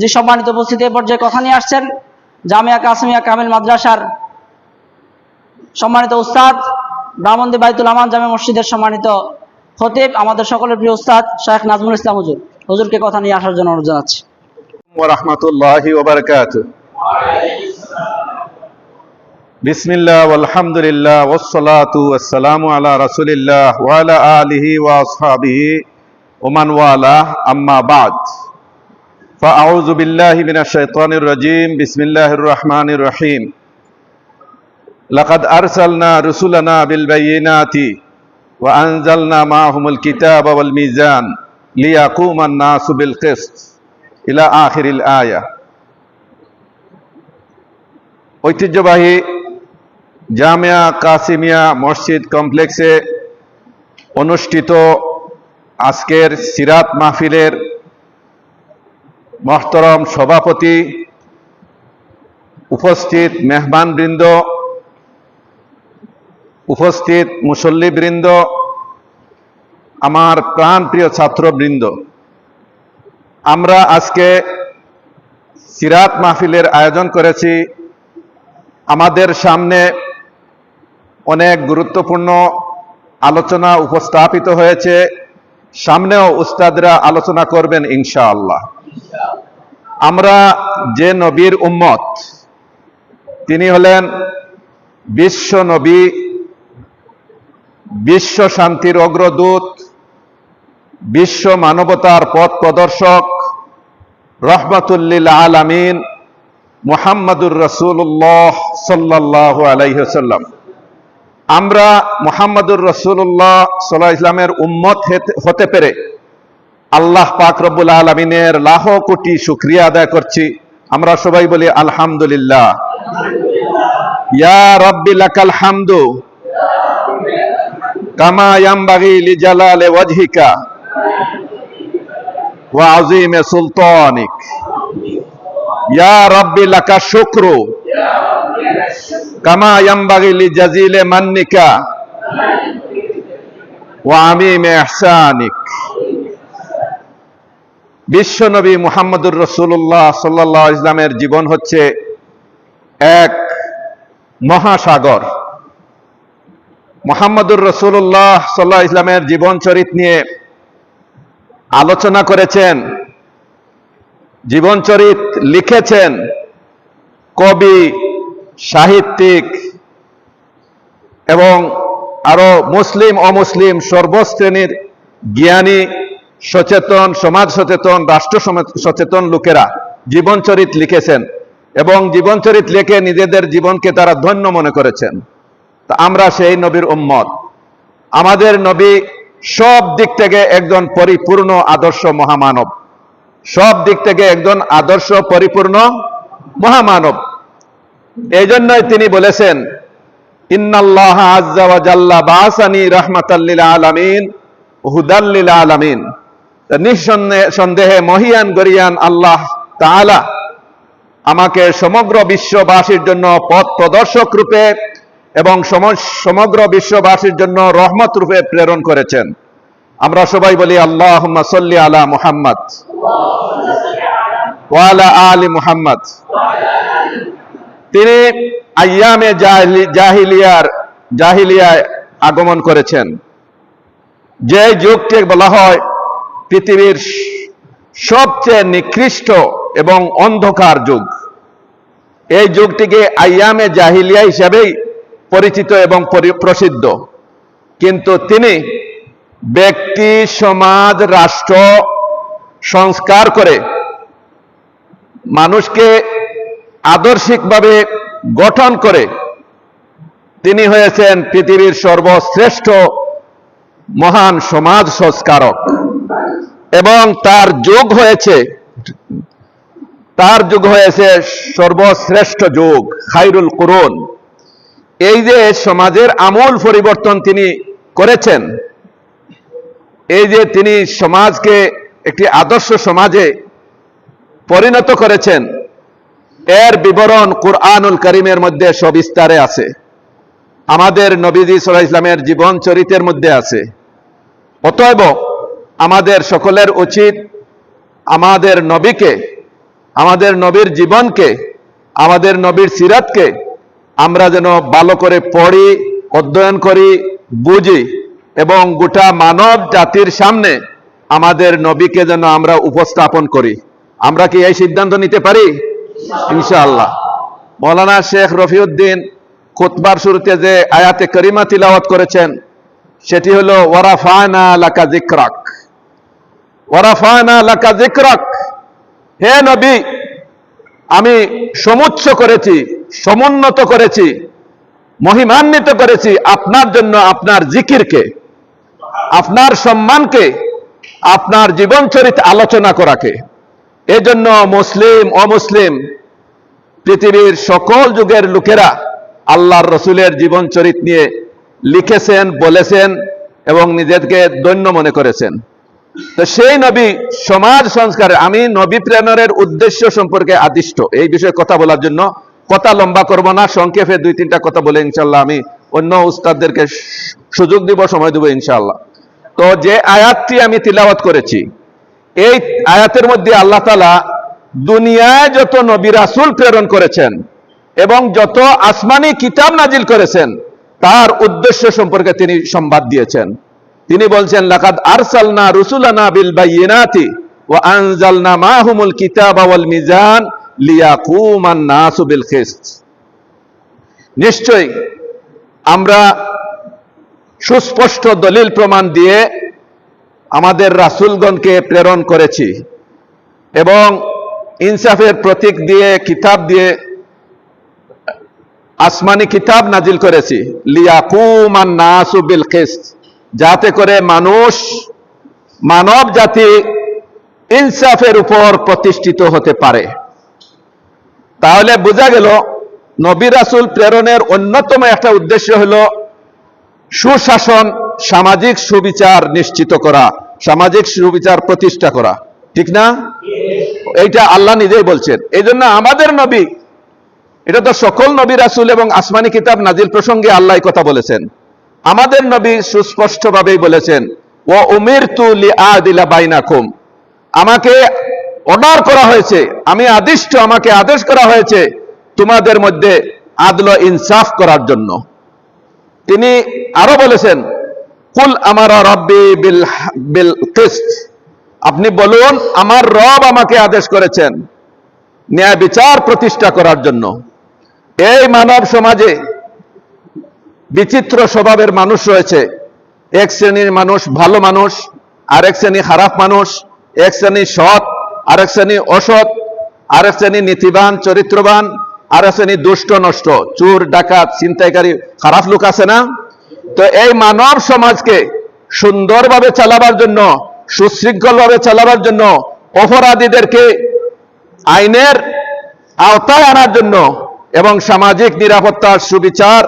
যে সম্মানিত উপস্থিতি এ পর্যায়ে কথা নিয়ে আসছেন জামিয়া কাসমিয়া কামিল মাদ্রাসার সম্মানিত উস্তাদ ব্রাহ্মণদী বাইতুল আমান জামে মসজিদের সম্মানিত খতিব, আমাদের সকলের প্রিয় উস্তাদ শাহেখ নাজমুল ইসলাম হুজুর। হুজুরকে কথা নিয়ে আসার জন্য অনুরোধ জানাচ্ছি। রহমতুল্লাহি বিসমিল্লাহ আলহামদুলিল্লাহ ওসলাতু আসসালামু আলা রাসুলিল্লাহ ওয়ালা আলিহি ওয়া ওমান ওয়ালা আম্মা فأعوذ بالله من الشيطان الرجيم بسم الله الرحمن الرحيم لقد أرسلنا رسلنا بالبينات وأنزلنا معهم الكتاب والميزان ليقوم الناس بالقسط ইলা আখিরিল আয়া ঐতিহ্যবাহী জামিয়া কাসিমিয়া মসজিদ কমপ্লেক্সে অনুষ্ঠিত আজকের সিরাত মাহফিলের মহতরম সভাপতি, উপস্থিত মেহমানবৃন্দ, উপস্থিত মুসল্লিবৃন্দ, আমার প্রাণপ্রিয় ছাত্রবৃন্দ। আমরা আজকে সিরাত মাহফিলের আয়োজন করেছি। আমাদের সামনে অনেক গুরুত্বপূর্ণ আলোচনা উপস্থাপিত হয়েছে। সামনেও উস্তাদরা আলোচনা করবেন ইনশাআল্লাহ। আমরা যে নবীর উম্মত, তিনি হলেন বিশ্ব নবী, বিশ্ব শান্তির অগ্রদূত, বিশ্ব মানবতার পথ প্রদর্শক, রহমতুল্লিল আলামিন মুহাম্মাদুর রসুল্লাহ সাল্লাহ আলাইসাল্লাম আমরা মুহাম্মাদুর রসুল্লাহ সাল্লাহ ইসলামের উম্মত হেতে- হতে পেরে আল্লাহ পাক রব্বুল আলমিনের লাহ কোটি শুক্রিয়া আদায় করছি। আমরা সবাই বলি আলহামদুলিল্লাহ। ইয়া রব্বি লাকাল হামদু। কামা ইয়ামবাগি লি জালালে ওয়াজহিকা। ওয়া আযীমে সুলতানিক। ইয়া রব্বি লাকা শুকরু। কামা ইয়ামবাগি লি জাজিলে মান্নিকা। ওয়া আমীমে ইহসানিক। বিশ্বনবী মুহাম্মদুর রসুল্লাহ সাল্লাহ ইসলামের জীবন হচ্ছে এক মহাসাগর। মোহাম্মদুর রসুল্লাহ সাল্লাহ ইসলামের জীবন চরিত নিয়ে আলোচনা করেছেন জীবনচরিত লিখেছেন কবি, সাহিত্যিক এবং আরও মুসলিম অমুসলিম সর্বশ্রেণীর জ্ঞানী সচেতন, সমাজ সচেতন, রাষ্ট্র সচেতন লোকেরা জীবনচরিত লিখেছেন এবং জীবনচরিত লিখে নিজেদের জীবনকে তারা ধন্য মনে করেছেন। তা আমরা সেই নবীর উম্মত। আমাদের নবী সব দিক থেকে একজন পরিপূর্ণ আদর্শ মহামানব। সব দিক থেকে একজন আদর্শ পরিপূর্ণ মহামানব। এই জন্যই তিনি বলেছেন, ইন্নাল্লাহ আজ্জা ওয়া জাল্লা বাসানি রাহমাতাল্লিল আলামিন হুদাল্লিল আলামিন। নিঃসন্দেহে সন্দেহে মহিয়ান, গরিয়ান আল্লাহ তাআলা আমাকে সমগ্র বিশ্ববাসীর জন্য পথ প্রদর্শক রূপে এবং সম- সমগ্র বিশ্ববাসীর জন্য রহমত রূপে প্রেরণ করেছেন। আমরা সবাই বলি আল্লাহ সল্লি আলা মুহাম্মদ ওয়ালা আলী মুহাম্মদ। তিনি আয়ামে জাহিলিয়ার, জাহিলিয়ায় আগমন করেছেন। যে যুগকে বলা হয় পৃথিবীর সবচেয়ে নিকৃষ্ট এবং অন্ধকার যুগ। এই যুগটিকে আয়ামে জাহিলিয়া হিসাবেই পরিচিত এবং পরি- প্রসিদ্ধ। কিন্তু তিনি ব্যক্তি, সমাজ, রাষ্ট্র সংস্কার করে মানুষকে আদর্শিকভাবে গঠন করে তিনি হয়েছেন পৃথিবীর সর্বশ্রেষ্ঠ মহান সমাজ সংস্কারক। এবং তার যোগ হয়েছে, তার যুগ হয়েছে সর্বশ্রেষ্ঠ যুগ, খাইরুল কুরুন। এই যে সমাজের আমূল পরিবর্তন তিনি করেছেন, এই যে তিনি সমাজকে একটি আদর্শ সমাজে পরিণত করেছেন, এর বিবরণ কুরআনুল করিমের মধ্যে সবিস্তারে আছে। আমাদের নবীজি সাল্লাহ ইসলামের জীবন চরিতের মধ্যে আছে। অতএব আমাদের সকলের উচিত আমাদের নবীকে, আমাদের নবীর জীবনকে, আমাদের নবীর সিরাতকে আমরা যেন ভালো করে পড়ি, অধ্যয়ন করি, বুঝি এবং গোটা মানব জাতির সামনে আমাদের নবীকে যেন আমরা উপস্থাপন করি। আমরা কি এই সিদ্ধান্ত নিতে পারি? ইনশাআল্লাহ। মৌলানা শেখ রফিউদ্দিন খুতবার শুরুতে যে আয়াতে করিমা তিলাওয়াত করেছেন, সেটি হলো, ওয়ারাফানা লাকা জিক্রাক লাকা জিক্রাক হে নবী, আমি সমুচ্চ করেছি, সমুন্নত করেছি, মহিমান্বিত করেছি আপনার জন্য আপনার জিকিরকে, আপনার সম্মানকে, আপনার জীবন চরিত আলোচনা করাকে। এজন্য মুসলিম, অমুসলিম, পৃথিবীর সকল যুগের লোকেরা আল্লাহর রসুলের জীবন চরিত নিয়ে লিখেছেন, বলেছেন এবং নিজেকে দৈন্য মনে করেছেন। তো সেই নবী সমাজ সংস্কারে আমি নবী প্রেরণের উদ্দেশ্য সম্পর্কে আদিষ্ট। এই বিষয়ে কথা বলার জন্য কথা লম্বা করব না, সংক্ষেপে দুই তিনটা কথা বলে ইনশাল্লাহ আমি অন্য উস্তাদদেরকে সুযোগ দিব, সময় দেবো ইনশাল্লাহ তো যে আয়াতটি আমি তিলাওয়াত করেছি, এই আয়াতের মধ্যে আল্লাহ তালা দুনিয়ায় যত নবী রাসুল প্রেরণ করেছেন এবং যত আসমানি কিতাব নাজিল করেছেন, তার উদ্দেশ্য সম্পর্কে তিনি সংবাদ দিয়েছেন। তিনি বলছেন, লাকাদ আরসালনা রুসুলানা বিল বাইয়িনাতি ওয়া আনজালনা মাহুমুল কিতাবা ওয়াল মিজান লিয়াকুমান নাসু বিল কিসত নিশ্চয়ই আমরা সুস্পষ্ট দলিল প্রমাণ দিয়ে আমাদের রাসূলগণকে প্রেরণ করেছি এবং ইনসাফের প্রতীক দিয়ে, কিতাব দিয়ে, আসমানি কিতাব নাজিল করেছি। লিয়াকুমান নাসু বিল কিসত যাতে করে মানুষ মানব জাতি ইনসাফের উপর প্রতিষ্ঠিত হতে পারে। তাহলে বোঝা গেল, নবী রাসূল প্রেরণের অন্যতম একটা উদ্দেশ্য হলো সুশাসন, সামাজিক সুবিচার নিশ্চিত করা, সামাজিক সুবিচার প্রতিষ্ঠা করা। ঠিক না? এইটা আল্লাহ নিজেই বলছেন। এই জন্য আমাদের নবী, এটা তো সকল নবী রাসুল এবং আসমানি কিতাব নাজির প্রসঙ্গে আল্লাহ কথা বলেছেন। আমাদের নবী সুস্পষ্টভাবেই বলেছেন ও উমির তু লি আদিলা বাইনাকুম। আমাকে অর্ডার করা হয়েছে, আমি আদিষ্ট, আমাকে আদেশ করা হয়েছে তোমাদের মধ্যে আদল ইনসাফ করার জন্য। তিনি আরও বলেছেন, কুল আমার রব্বি বিল বিল কিসত। আপনি বলুন, আমার রব আমাকে আদেশ করেছেন ন্যায় বিচার প্রতিষ্ঠা করার জন্য। এই মানব সমাজে বিচিত্র স্বভাবের মানুষ রয়েছে। এক শ্রেণির মানুষ ভালো মানুষ, আরেক শ্রেণি খারাপ মানুষ, এক শ্রেণি সৎ, আরেক শ্রেণি অসৎ, আরেক শ্রেণি নীতিবান, চরিত্রবান, আরেক শ্রেণি দুষ্ট, নষ্ট, চোর, ডাকাত, ছিনতাইকারী, খারাপ লোক আছে না? তো এই মানব সমাজকে সুন্দরভাবে চালাবার জন্য, সুশৃঙ্খলভাবে চালাবার জন্য অপরাধীদেরকে আইনের আওতায় আনার জন্য এবং সামাজিক নিরাপত্তার সুবিচার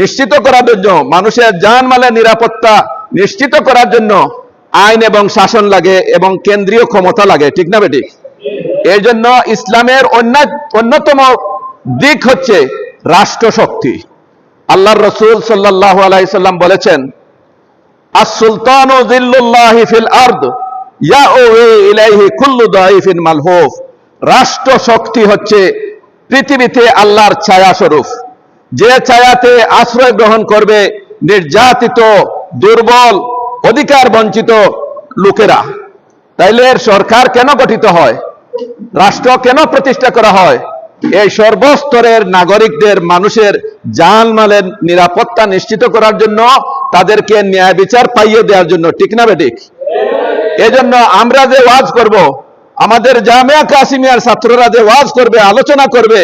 নিশ্চিত করার জন্য, মানুষের যানমালের নিরাপত্তা নিশ্চিত করার জন্য আইন এবং শাসন লাগে এবং কেন্দ্রীয় ক্ষমতা লাগে, ঠিক না বেটি? এই জন্য ইসলামের অন্যতম দিক হচ্ছে রাষ্ট্রশক্তি। আল্লাহ রসুল সাল্লাহ আলাইসাল্লাম বলেছেন আর সুলতান ফিল আর্দ ইয়া ও ইলাইহি কুল্লু দাইফিন মালহুফ। রাষ্ট্র শক্তি হচ্ছে পৃথিবীতে আল্লাহর ছায়া স্বরূপ যে ছায়াতে আশ্রয় গ্রহণ করবে নির্যাতিত, দুর্বল, অধিকার বঞ্চিত লোকেরা। তাইলে এর সরকার কেন গঠিত হয়? রাষ্ট্র কেন প্রতিষ্ঠা করা হয়? এই সর্বস্তরের নাগরিকদের মানুষের জানমালের নিরাপত্তা নিশ্চিত করার জন্য তাদেরকে ন্যায় বিচার পাইয়ে দেওয়ার জন্য, ঠিক না বেঠিক এজন্য আমরা যে ওয়াজ করব, আমাদের জামিয়া কাসিমিয়ার ছাত্ররা যে ওয়াজ করবে, আলোচনা করবে,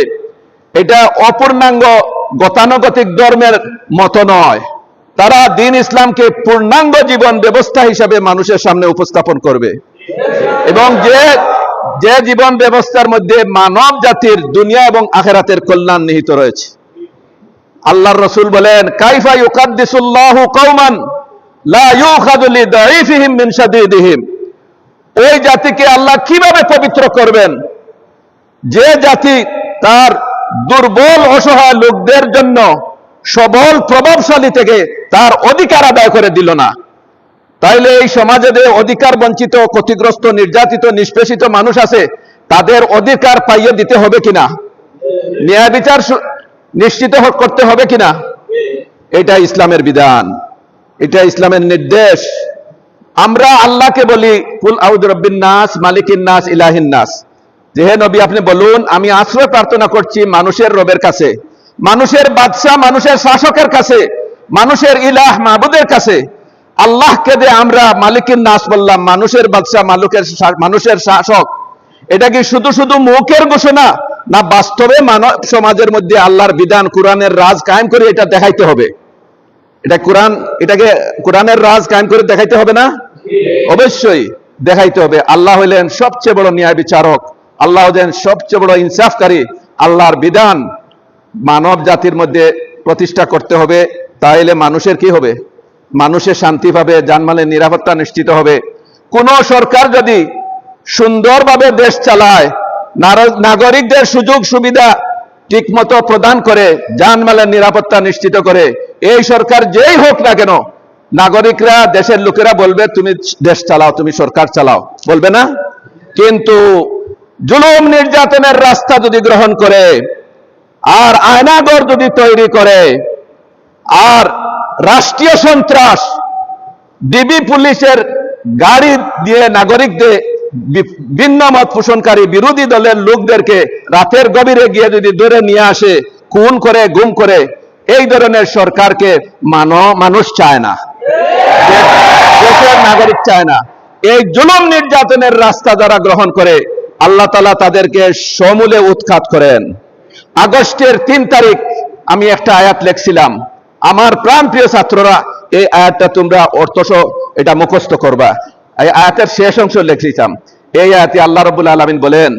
এটা অপূর্ণাঙ্গ গতানুগতিক ধর্মের মতো নয়। তারা দিন ইসলামকে পূর্ণাঙ্গ জীবন ব্যবস্থা হিসাবে মানুষের সামনে উপস্থাপন করবে। এবং যে যে জীবন ব্যবস্থার মধ্যে মানব জাতির দুনিয়া এবং আখেরাতের কল্যাণ নিহিত রয়েছে। আল্লাহর রসুল বলেন, কাইফা মিন শাদীদিহিম। ওই জাতিকে আল্লাহ কীভাবে পবিত্র করবেন? যে জাতি তার দুর্বল, অসহায় লোকদের জন্য সবল, প্রভাবশালী থেকে তার অধিকার আদায় করে দিল না। তাইলে এই সমাজে যে অধিকার বঞ্চিত, ক্ষতিগ্রস্ত, নির্যাতিত, নিষ্পেষিত মানুষ আছে, তাদের অধিকার পাইয়ে দিতে হবে কিনা? ন্যায় বিচার নিশ্চিত করতে হবে কিনা? এটা ইসলামের বিধান। এটা ইসলামের নির্দেশ। আমরা আল্লাহকে বলি, কুল আউদ রব্বিন নাস, মালিকিন নাস, ইলাহিন নাস। যে হে নবী আপনি বলুন আমি আশ্রয় প্রার্থনা করছি মানুষের রবের কাছে মানুষের বাদশাহ মানুষের শাসকের কাছে মানুষের ইলাহ মাহবুদের কাছে। আল্লাহকে দিয়ে আমরা মালিকিন নাস বললাম মানুষের বাদশাহ মালুকের মানুষের শাসক এটা কি শুধু শুধু মুখের ঘোষণা না বাস্তবে মানব সমাজের মধ্যে আল্লাহর বিধান কোরআনের রাজ কায়েম করে এটা দেখাইতে হবে? এটা কোরআন এটাকে কোরআনের রাজ কায়েম করে দেখাইতে হবে না? অবশ্যই দেখাইতে হবে। আল্লাহ হইলেন সবচেয়ে বড় ন্যায় বিচারক। আল্লাহ সবচেয়ে বড় ইনসাফকারী, আল্লাহর বিধান মানব জাতির মধ্যে প্রতিষ্ঠা করতে হবে, তাইলে মানুষের কি হবে? মানুষের শান্তি পাবে জানমালের নিরাপত্তা নিশ্চিত হবে। কোন সরকার যদি সুন্দরভাবে দেশ চালায় নাগরিকদের সুযোগ সুবিধা ঠিকমতো প্রদান করে জানমালের নিরাপত্তা নিশ্চিত করে, এই সরকার যেই হোক না কেন, নাগরিকরা, দেশের লোকেরা বলবে, তুমি দেশ চালাও, তুমি সরকার চালাও। বলবে না? কিন্তু জুলুম নির্যাতনের রাস্তা যদি গ্রহণ করে, আর আয়নাগর যদি তৈরি করে, আর রাষ্ট্রীয় সন্ত্রাস, ডিবি পুলিশের গাড়ি দিয়ে নাগরিকদের ভিন্ন মত পোষণকারী বিরোধী দলের লোকদেরকে রাতের গভীরে গিয়ে যদি ধরে নিয়ে আসে, খুন করে, গুম করে, এই ধরনের সরকারকে মানো, মানুষ চায় না। দেশের নাগরিক চায় না। এই জুলুম নির্যাতনের রাস্তা যারা গ্রহণ করে আল্লাহ তালা তাদেরকে সমূলে উৎখাত করেন। আগস্টের তিন তারিখ আমি একটা আয়াত লেখছিলাম। আমার প্রাণ প্রিয় ছাত্ররা, এই আয়াতটা তোমরা অর্থস এটা মুখস্থ করবা। এই আয়াতের শেষ অংশ লেখছিলাম। এই আয়াতে আল্লাহ রবুল আলমিন বলেন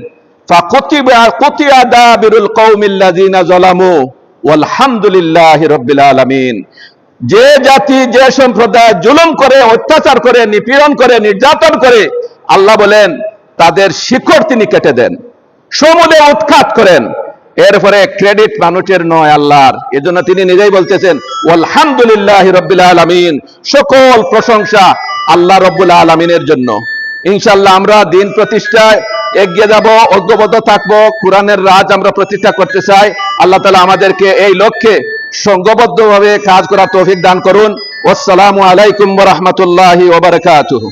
যে জাতি, যে সম্প্রদায় জুলুম করে, অত্যাচার করে, নিপীড়ন করে, নির্যাতন করে, আল্লাহ বলেন তাদের শিকড় তিনি কেটে দেন। সমূলে উৎখাত করেন। এরপরে ক্রেডিট মানুষের নয় আল্লাহর। এজন্য তিনি নিজেই বলতেছেন আলহামদুলিল্লাহ রব্বিল আলমিন। সকল প্রশংসা আল্লাহ রব্বুল আলমিনের জন্য। ইনশাল্লাহ আমরা দিন প্রতিষ্ঠায় এগিয়ে যাব, ঐক্যবদ্ধ থাকব, কোরআনের রাজ আমরা প্রতিষ্ঠা করতে চাই। আল্লাহ তালা আমাদেরকে এই লক্ষ্যে সংঘবদ্ধভাবে কাজ করা তৌফিক দান করুন। আসসালামু আলাইকুম রহমতুল্লাহি ওবরাকাতুহু